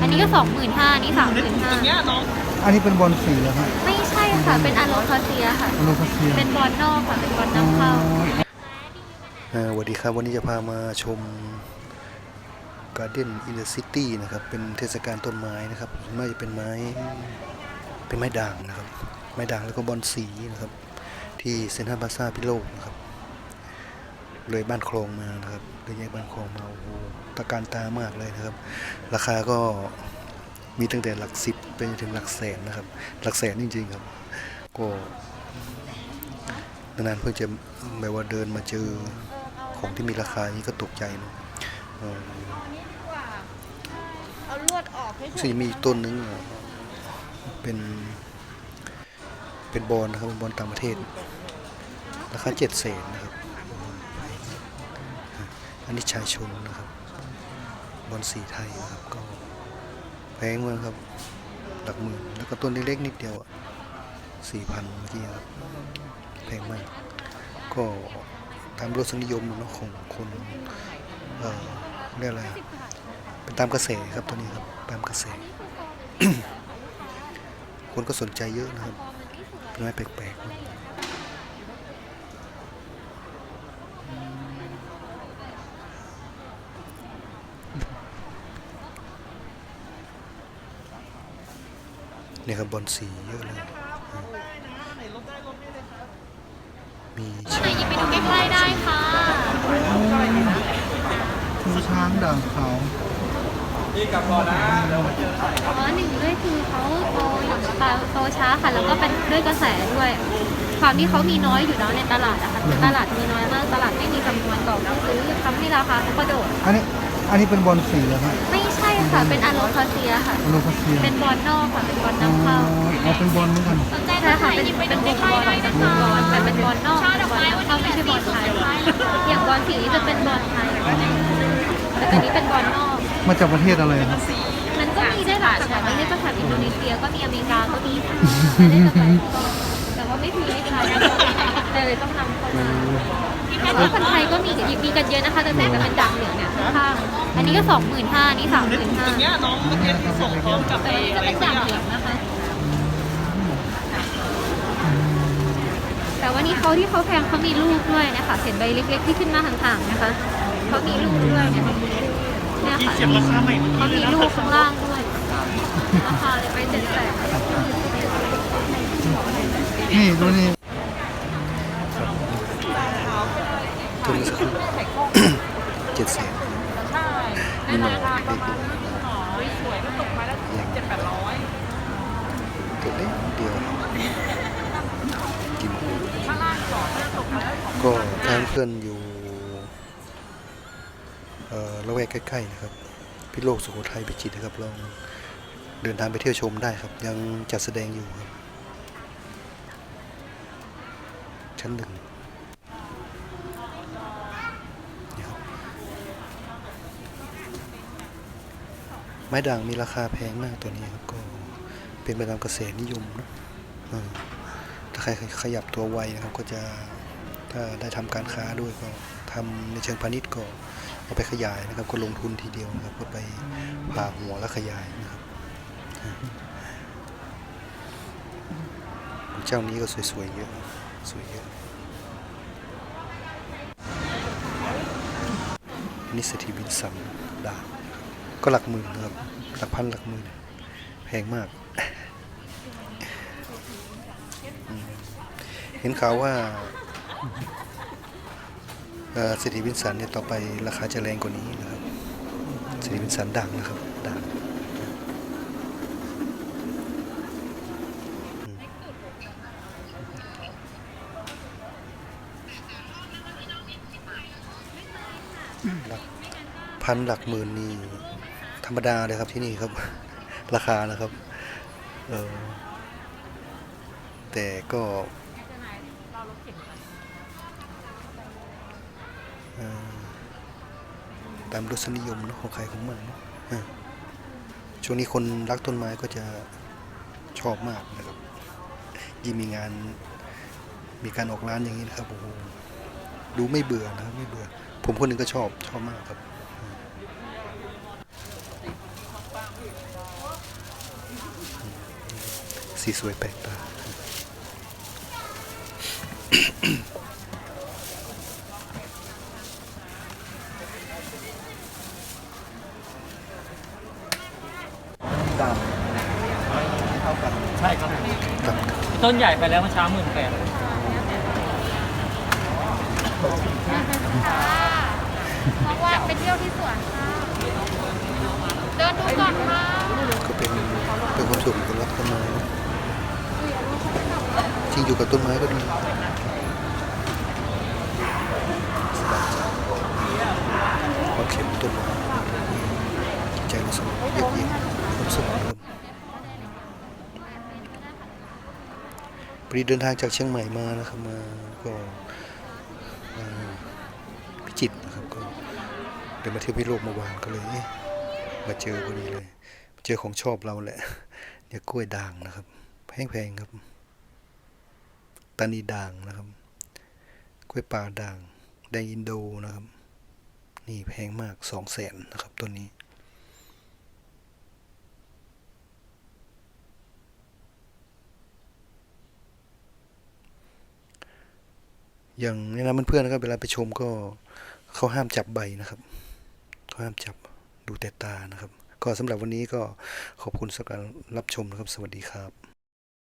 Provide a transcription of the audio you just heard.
อันนี้ก็สองหมื่นห้านี่สามหมื่นห้าอันนี้เป็นบอลสีเหรอครับไม่ใช่ค่ะ เป็นอะโลคาเซียค่ะ อโลคาเซียเป็นบอลนอกค่ะ เป็นบอลนำเข้า อ่าสวัสดีครับ วันนี้จะพามาชม Garden in the City นะครับ เป็นเทศกาลต้นไม้นะครับส่วนมากจะเป็นไม้ เป็นไม้ด่างนะครับ ไม้ด่างแล้วก็บอลสีนะครับ ที่เซ็นทรัลพลาซาพิโลกนะครับ เลยบ้านคลองมานะครับเลยแยกบ้านคลองมาโอ้โหตะการตามากเลยนะครับ ราคาก็มีตั้งแต่หลักสิบไปจนถึงหลักแสนนะครับ หลักแสนจริงๆครับ ก็นานๆเพิ่งจะแบบว่าเดินมาเจอของที่มีราคานี้ก็ตกใจเนอะเออเอาลวดออกให้รู้สิมีอีกต้นนึงอะเป็นเป็นบอลนะครับเป็นบอลต่างประเทศ ราคาเจ็ดเศษนะครับ อันนี้ชายชนนะครับ บอลสีไทยนะครับก็แพงมากครับหลักหมื่นแล้วก็ต้นเล็กๆนิดเดียวอะสี่พันเมื่อกี้ครับแพงมาก ก็ตามรสนิยมเนอะของคนเอ่อเรียกอะไรเป็นตามกระแสครับตัวนี้ครับตามกระแสคนก็สนใจเยอะนะครับเป็นไม้แปลกๆ นี่ยครับบอลสีเยอะเลยอืมมีไหนยิงไปดูใกล้ๆได้ค่ะชูช้างด่างขาวอ๋อหนึ่งด้วยคือเขาโตอยู่โตช้าค่ะ แล้วก็เป็นด้วยกระแสด้วย ความที่เขามีน้อยอยู่แล้วในตลาดอะค่ะตลาดมีน้อยมากตลาดไม่มีจำนวนต่อผู้ซื้อทำให้ราคาเขากระโดด อันนี้ อันนี้เป็นบอลสีเหรอครับ ไม่ใช่ ค่ะ เป็นอะโลคาเซียค่ะ อโลคาเซียเป็นบอลนอกค่ะ เป็นบอลอ๋อนำเข้าอ๋อเป็นบอลเหมือนกันใช่ค่ะ เป็นเป็นบอลเป็นบอลแต่เป็นบอลนอกเป็นบอลนำเข้าไม่ใช่บอลไทยอย่างบอลสีนี้จะเป็นบอลไทยแต่ตัวนี้เป็นบอลนอก มาจากประเทศอะไรครับมันก็มีได้หลายแบบไม่ได้ก็แถบอินโดนีเซียก็มีอเมริกาก็มีไม่ได้จะไปแต่ว่าไม่มีในไทยแต่เลยต้องนำเข้ามา แล้วคนไทยก็มีมีกันเยอะนะคะแต่แต่จะเป็นด่างเหลืองเนี่ยข้างๆอันนี้ก็สองหมื่นห้านี่สามหมื่นห้าเนี้ยน้องเมื่อกี้ที่ส่งพร้อมกับไอ้วันนี้จะเป็นด่างเหลืองนะคะแต่ว่านี่เขาที่เขาแพงเขามีลูกด้วยนะคะเห็นใบเล็ก ๆ ที่ขึ้นมาห่างๆนะคะเขามีลูกด้วยเนี่ยเนี่ยค่ะเขามีลูกข้างล่างด้วยราคาเลยไปเจ็ดแสนนี่ดูนี่ ตัวนี้สักครู่เจ็ดแสนมีหน่อเล็กๆสวยก็ตกไม้ละเจ็ดแปดร้อยตัวเล็กเดียวกินหูก็ทางเพื่อนอยู่เอ่อละแวกใกล้ๆนะครับ พิโลกสุโขทัยพิจิตรนะครับลองเดินทางไปเที่ยวชมได้ครับ ยังจัดแสดงอยู่ครับชั้นหนึ่งนี่ครับ ไม้ด่างมีราคาแพงมากตัวนี้ครับก็เป็นไปตามกระแสนิยมนะถ้าใครขยับตัวไวนะครับก็จะถ้าได้ทำการค้าด้วยก็ทำในเชิงพาณิชย์ก็เอาไปขยายนะครับ ก็ลงทุนทีเดียวนะครับ ก็ไปผ่าหัวแล้วขยายนะครับเจ้านี้ก็สวยๆเยอะสวยเยอะนนี้สถีบินสันดา ก็หลักหมื่นนะครับ หลักพันหลักหมื่นแพงมาก เห็นข่าวว่าเอ่อสถีบินสันเนี่ยต่อไปราคาจะแรงกว่านี้นะครับสถีบินสันด่างนะครับด่างหลักพันหลักหมื่นนี่ ธรรมดาเลยครับที่นี่ครับ ราคานะครับ เออแต่ก็ตามรสนิยมนะของใครของมันนะช่วงนี้คนรักต้นไม้ก็จะชอบมากนะครับยิ่งมีงานมีการออกร้านอย่างนี้นะครับโอ้โหดูไม่เบื่อนะครับไม่เบื่อ ผมคนหนึ่งก็ชอบชอบมากครับ สีสวยแปลกตาใช่ครับครับ ต้นใหญ่ไปแล้วเมื่อเช้าหมื่นแปดเพราะว่าไปเที่ยวที่สวนค่ะ เดินดูก่อนค่ะ ก็เป็นเป็นความสุขของคนรักต้นไม้นะ จริงอยู่กับต้นไม้ก็ดีสบายใจความเข็มต้นไม้ใจเราสงบเยือกเย็นความสุขครับพอดีเดินทางจากเชียงใหม่มานะครับมาก็พิจิตรนะครับก็เดินมาเที่ยวพิโลกเมื่อวานก็เลยมาเจอพอดีเลย เจอของชอบเราแหละเนี่ยกล้วยด่างนะครับ แพงๆครับ ตานีด่างนะครับ กล้วยป่าด่าง แดงอินโดนะครับ นี่แพงมากสองแสนนะครับตัวนี้ อย่างนี้นะเพื่อนๆนะครับเวลาไปชมก็เขาห้ามจับใบนะครับเขาห้ามจับดูแต่ตานะครับ ก็สำหรับวันนี้ก็ขอบคุณสำหรับรับชมนะครับ สวัสดีครับ